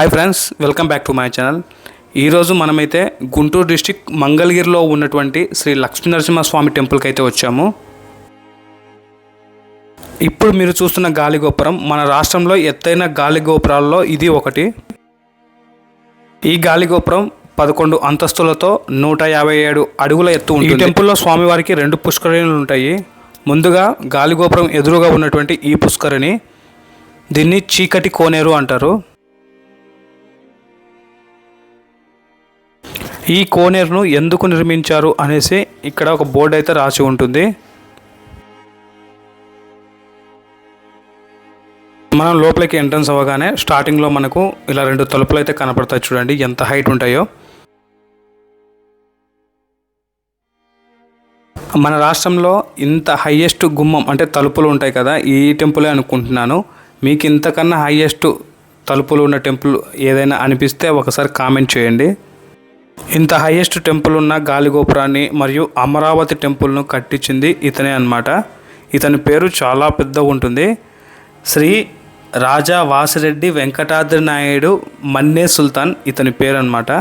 Hi friends welcome back to my channel ఈరోజు మనమైతే Guntur district మంగళగిరిలో ఉన్నటువంటి శ్రీ లక్ష్మీ నరసింహస్వామి టెంపుల్కి అయితే వచ్చాము. ఇప్పుడు మీరు చూస్తున్న గాలి గోపురం మన రాష్ట్రంలో ఎత్తైన గాలి గోపురాల్లో ఇది ఒకటి. ఈ గాలి గోపురం పదకొండు అంతస్తులతో నూట యాభై ఏడు అడుగుల ఎత్తు ఉంటుంది. ఈ టెంపుల్లో స్వామివారికి రెండు పుష్కరిణులు ఉంటాయి. ముందుగా గాలి గోపురం ఎదురుగా ఉన్నటువంటి ఈ పుష్కరిణి. దీన్ని చీకటి కోనేరు అంటారు. ఈ కోనేరును ఎందుకు నిర్మించారు అనేసి ఇక్కడ ఒక బోర్డు అయితే రాసి ఉంటుంది. మనం లోపలికి ఎంట్రన్స్ అవ్వగానే స్టార్టింగ్లో మనకు ఇలా రెండు తలుపులు అయితే కనపడతాయి చూడండి ఎంత హైట్ ఉంటాయో. మన రాష్ట్రంలో ఇంత హయ్యెస్ట్ గుమ్మం అంటే తలుపులు ఉంటాయి కదా ఈ టెంపులే అనుకుంటున్నాను. మీకు ఇంతకన్నా హయ్యెస్ట్ తలుపులు ఉన్న టెంపుల్ ఏదైనా అనిపిస్తే ఒకసారి కామెంట్ చేయండి. ఇంత హైయెస్ట్ టెంపుల్ ఉన్న గాలిగోపురాన్ని మరియు అమరావతి టెంపుల్ను కట్టించింది ఇతనే అనమాట ఇతని పేరు చాలా పెద్దగా ఉంటుంది. శ్రీ రాజా వాసిరెడ్డి వెంకటాద్రి నాయుడు మన్నే సుల్తాన్ ఇతని పేరు అనమాట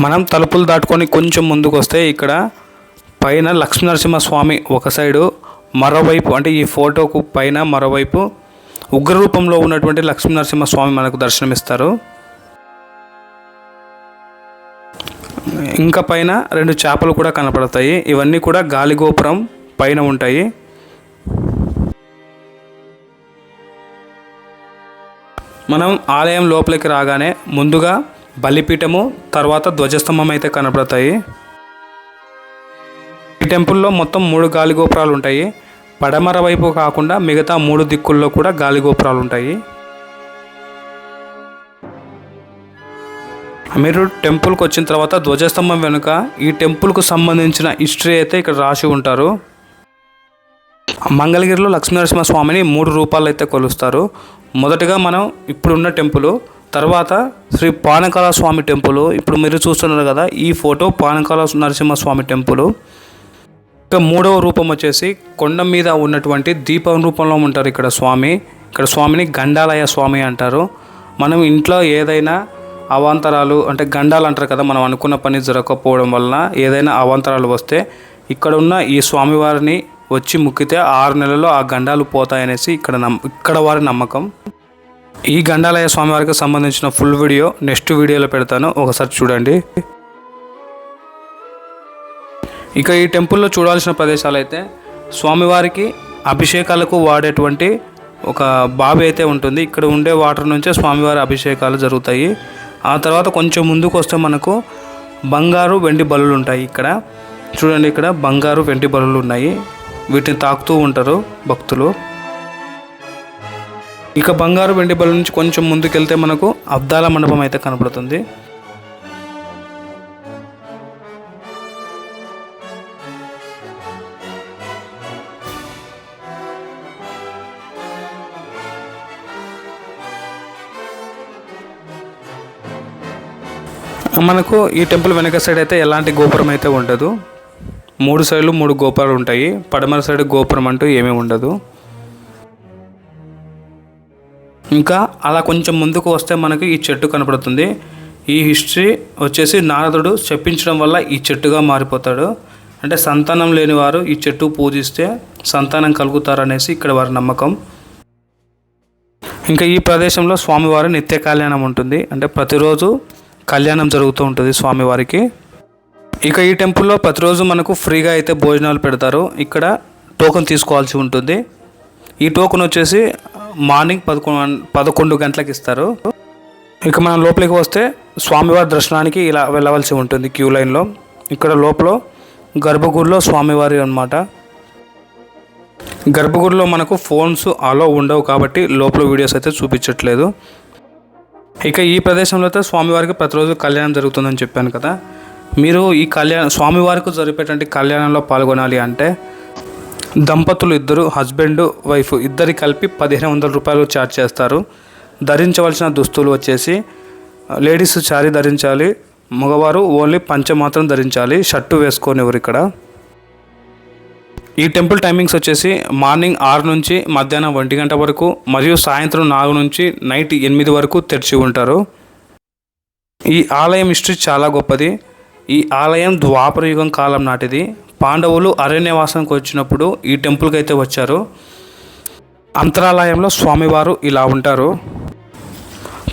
మనం తలుపులు దాటుకొని కొంచెం ముందుకు వస్తే ఇక్కడ పైన లక్ష్మీనరసింహస్వామి ఒక సైడు మరోవైపు అంటే ఈ ఫోటోకు పైన మరోవైపు ఉగ్రరూపంలో ఉన్నటువంటి ఉన్నటువంటి లక్ష్మీనరసింహస్వామి మనకు దర్శనమిస్తారు. ఇంకా పైన రెండు చేపలు కూడా కనపడతాయి. ఇవన్నీ కూడా గాలిగోపురం పైన ఉంటాయి. మనం ఆలయం లోపలికి రాగానే ముందుగా బలిపీఠము తర్వాత ధ్వజస్తంభం అయితే కనపడతాయి. ఈ టెంపుల్లో మొత్తం మూడు గాలిగోపురాలు ఉంటాయి. పడమర వైపు కాకుండా మిగతా మూడు దిక్కుల్లో కూడా గాలి గోపురాలు ఉంటాయి మీరు టెంపుల్కి వచ్చిన తర్వాత ధ్వజస్తంభం వెనుక ఈ టెంపుల్కు సంబంధించిన హిస్టరీ అయితే ఇక్కడ రాసి ఉంటారు. మంగళగిరిలో లక్ష్మీనరసింహ స్వామిని మూడు రూపాలు అయితే కొలుస్తారు. మొదటగా మనం ఇప్పుడున్న టెంపుల్ తర్వాత శ్రీ పానకాల స్వామి టెంపుల్. ఇప్పుడు మీరు చూస్తున్నారు కదా ఈ ఫోటో పానకాల నరసింహస్వామి టెంపుల్. ఇక మూడవ రూపం వచ్చేసి కొండ మీద ఉన్నటువంటి దీపం రూపంలో ఉంటారు ఇక్కడ స్వామి. ఇక్కడ స్వామిని గండాలయ స్వామి అంటారు. మనం ఇంట్లో ఏదైనా అవాంతరాలు అంటే గండాలు అంటారు కదా మనం అనుకున్న పని జరగకపోవడం వలన ఏదైనా అవాంతరాలు వస్తే ఇక్కడ ఉన్న ఈ స్వామివారిని వచ్చి ముక్కితే ఆరు నెలల్లో ఆ గండాలు పోతాయనేసి ఇక్కడ నమ్ ఇక్కడ వారి నమ్మకం. ఈ గండాలయ స్వామివారికి సంబంధించిన ఫుల్ వీడియో నెక్స్ట్ వీడియోలో పెడతాను. ఒకసారి చూడండి. ఇక ఈ టెంపుల్లో చూడాల్సిన ప్రదేశాలు అయితే స్వామివారికి అభిషేకాలకు వాడేటువంటి ఒక బావి అయితే ఉంటుంది. ఇక్కడ ఉండే వాటర్ నుంచే స్వామివారి అభిషేకాలు జరుగుతాయి. ఆ తర్వాత కొంచెం ముందుకు వస్తే మనకు బంగారు వెండి బలులు ఉంటాయి ఇక్కడ. చూడండి ఇక్కడ బంగారు వెండి బలులు ఉన్నాయి. వీటిని తాకుతూ ఉంటారు భక్తులు. ఇక బంగారు వెండి బలు నుంచి కొంచెం ముందుకెళ్తే మనకు అబ్దాల మండపం అయితే కనపడుతుంది. మనకు ఈ టెంపుల్ వెనక సైడ్ అయితే ఎలాంటి గోపురం అయితే ఉండదు. మూడు సైడ్లు మూడు గోపురాలు ఉంటాయి. పడమర సైడ్ గోపురం అంటూ ఏమీ ఉండదు. ఇంకా అలా కొంచెం ముందుకు వస్తే మనకు ఈ చెట్టు కనపడుతుంది. ఈ హిస్టరీ వచ్చేసి నారదుడు చెప్పించడం వల్ల ఈ చెట్టుగా మారిపోతాడు. అంటే సంతానం లేని వారు ఈ చెట్టు పూజిస్తే సంతానం కలుగుతారనేసి ఇక్కడ వారి నమ్మకం. ఇంకా ఈ ప్రదేశంలో స్వామివారి నిత్య కళ్యాణం ఉంటుంది. అంటే ప్రతిరోజు కళ్యాణం జరుగుతూ ఉంటుంది స్వామివారికి. ఇక ఈ టెంపుల్లో ప్రతిరోజు మనకు ఫ్రీగా అయితే భోజనాలు పెడతారు. ఇక్కడ టోకెన్ తీసుకోవాల్సి ఉంటుంది. ఈ టోకెన్ వచ్చేసి మార్నింగ్ పదకొండు పదకొండు గంటలకు ఇస్తారు. ఇక మనం లోపలికి వస్తే స్వామివారి దర్శనానికి ఇలా వెళ్ళవలసి ఉంటుంది క్యూ లైన్లో. ఇక్కడ లోపల గర్భగుడిలో స్వామివారి అనమాట గర్భగుడిలో మనకు ఫోన్స్ అలో ఉండవు కాబట్టి లోపల వీడియోస్ అయితే చూపించట్లేదు. ఇక ఈ ప్రదేశంలో అయితే స్వామివారికి ప్రతిరోజు కళ్యాణం జరుగుతుందని చెప్పాను కదా. మీరు ఈ కళ్యాణం స్వామివారికి జరిపేటువంటి కళ్యాణంలో పాల్గొనాలి అంటే దంపతులు ఇద్దరు హస్బెండ్ వైఫ్ ఇద్దరి కలిపి పదిహేను వందల రూపాయలు ఛార్జ్ చేస్తారు. ధరించవలసిన దుస్తులు వచ్చేసి లేడీస్ శారీ ధరించాలి మగవారు ఓన్లీ పంచ మాత్రం ధరించాలి షర్టు వేసుకోనివ్వరు ఇక్కడ? ఈ టెంపుల్ టైమింగ్స్ వచ్చేసి మార్నింగ్ ఆరు నుంచి మధ్యాహ్నం ఒంటి గంట వరకు మరియు సాయంత్రం నాలుగు నుంచి నైట్ ఎనిమిది వరకు తెరిచి ఉంటారు. ఈ ఆలయం హిస్టరీ చాలా గొప్పది. ఈ ఆలయం ద్వాపర యుగం కాలం నాటిది. పాండవులు అరణ్యవాసానికి వచ్చినప్పుడు ఈ టెంపుల్కి అయితే వచ్చారు. అంతరాలయంలో స్వామివారు ఇలా ఉంటారు.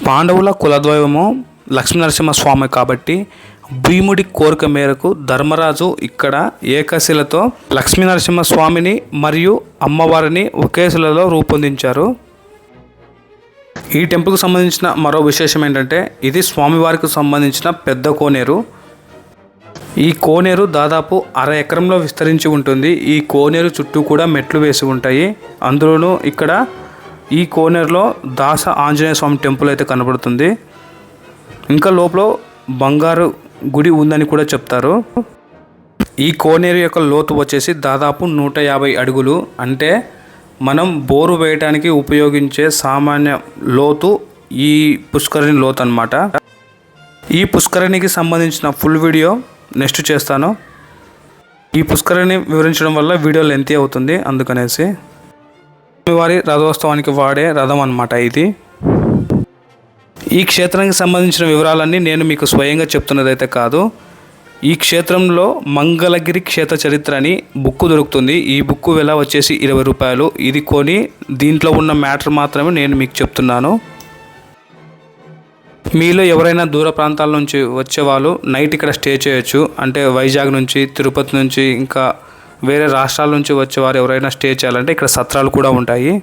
పాండవుల కులద్వైవము లక్ష్మీనరసింహ స్వామి కాబట్టి భీముడి కోరిక మేరకు ధర్మరాజు ఇక్కడ ఏకశిలతో లక్ష్మీనరసింహ స్వామిని మరియు అమ్మవారిని ఒకే శిలలో రూపొందించారు. ఈ టెంపుల్కి సంబంధించిన మరో విశేషం ఏంటంటే ఇది స్వామివారికి సంబంధించిన పెద్ద కోనేరు. ఈ కోనేరు దాదాపు అర ఎకరంలో విస్తరించి ఉంటుంది. ఈ కోనేరు చుట్టూ కూడా మెట్లు వేసి ఉంటాయి. అందులోనూ ఇక్కడ ఈ కోనేరులో దాస ఆంజనేయ స్వామి టెంపుల్ అయితే కనబడుతుంది. ఇంకా లోపల బంగారు గుడి ఉందని కూడా చెప్తారు. ఈ కోనేరు యొక్క లోతు వచ్చేసి దాదాపు నూట యాభై అడుగులు. అంటే మనం బోరు వేయటానికి ఉపయోగించే సామాన్య లోతు ఈ పుష్కరిణి లోతు అనమాట ఈ పుష్కరిణికి సంబంధించిన ఫుల్ వీడియో నెక్స్ట్ చేస్తాను. ఈ పుష్కరిణి వివరించడం వల్ల వీడియో లెంతీ అవుతుంది అందుకనేసి. వారి రథోత్సవానికి వాడే రథం అనమాట ఇది. ఈ క్షేత్రానికి సంబంధించిన వివరాలన్నీ నేను మీకు స్వయంగా చెప్తున్నదైతే కాదు. ఈ క్షేత్రంలో మంగళగిరి క్షేత్ర చరిత్ర అని బుక్ దొరుకుతుంది. ఈ బుక్ వెల వచ్చేసి ఇరవై రూపాయలు. ఇది కొని దీంట్లో ఉన్న మ్యాటర్ మాత్రమే నేను మీకు చెప్తున్నాను. మీలో ఎవరైనా దూర ప్రాంతాల నుంచి వచ్చేవాళ్ళు నైట్ ఇక్కడ స్టే చేయొచ్చు. అంటే వైజాగ్ నుంచి తిరుపతి నుంచి ఇంకా వేరే రాష్ట్రాల నుంచి వచ్చేవారు ఎవరైనా స్టే చేయాలంటే ఇక్కడ సత్రాలు కూడా ఉంటాయి.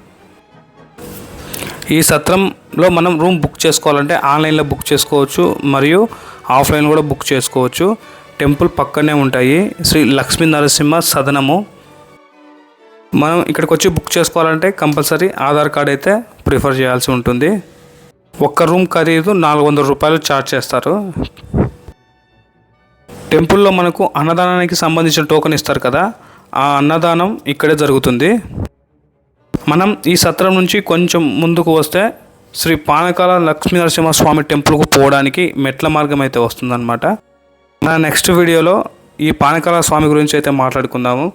ఈ సత్రంలో మనం రూమ్ బుక్ చేసుకోవాలంటే ఆన్లైన్లో బుక్ చేసుకోవచ్చు మరియు ఆఫ్లైన్ కూడా బుక్ చేసుకోవచ్చు. టెంపుల్ పక్కనే ఉంటాయి. శ్రీ లక్ష్మీ నరసింహ సదనము. మనం ఇక్కడికి వచ్చి బుక్ చేసుకోవాలంటే కంపల్సరీ ఆధార్ కార్డ్ అయితే ప్రిఫర్ చేయాల్సి ఉంటుంది. ఒక్క రూమ్ ఖరీదు నాలుగు వందల రూపాయలు ఛార్జ్ చేస్తారు. టెంపుల్లో మనకు అన్నదానానికి సంబంధించిన టోకెన్ ఇస్తారు కదా. ఆ అన్నదానం ఇక్కడే జరుగుతుంది. మనం ఈ సత్రం నుంచి కొంచెం ముందుకు వస్తే శ్రీ పానకాల లక్ష్మీ నరసింహస్వామి టెంపుల్కు పోవడానికి మెట్ల మార్గం అయితే వస్తుందన్నమాట. మన నెక్స్ట్ వీడియోలో ఈ పానకాల స్వామి గురించి అయితే మాట్లాడుకుందాము.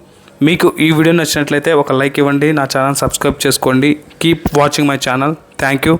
మీకు ఈ వీడియో నచ్చినట్లయితే ఒక లైక్ ఇవ్వండి నా ఛానల్ సబ్స్క్రైబ్ చేసుకోండి. Keep watching my channel. Thank you.